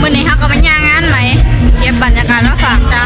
มื่อนี้เขาก็มันยางงานไหมเก็บบรรยากาศมาฝากจ้า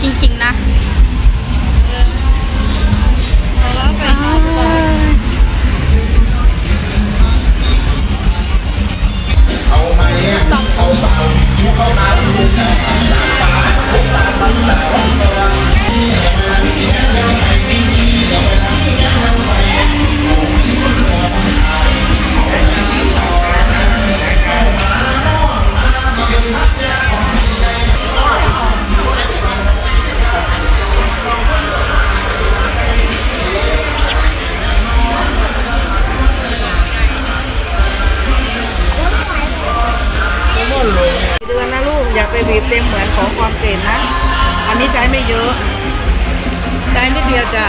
จริง ๆ นะ นี้ใช้ไม่เยอะ ใช้นิดเดียวจ้ะ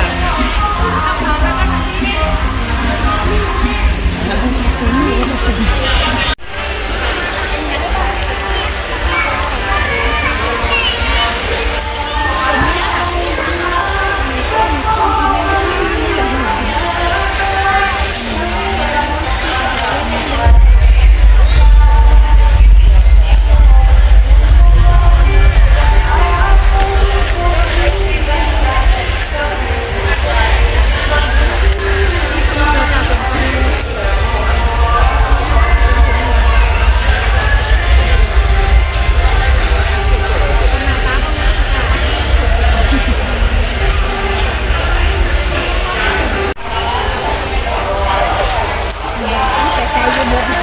สิเรายิ้ม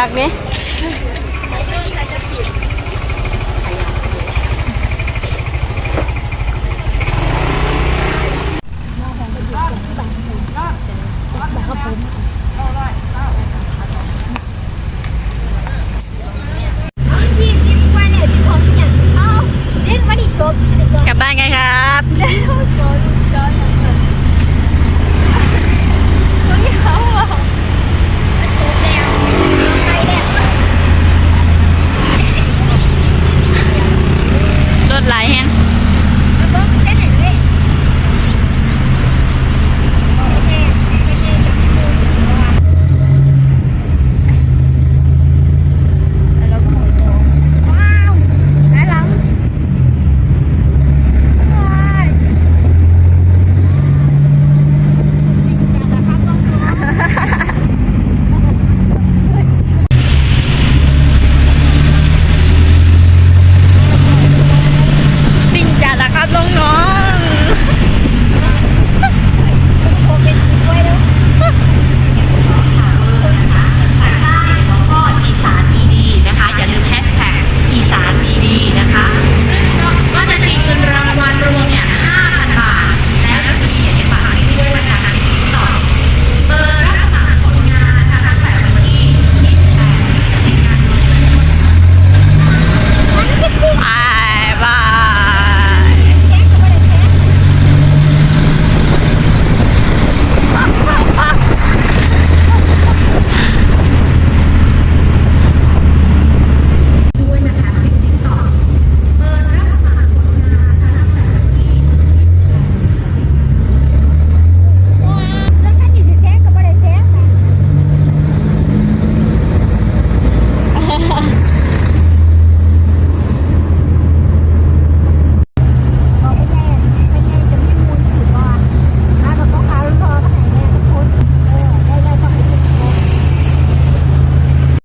รักดิ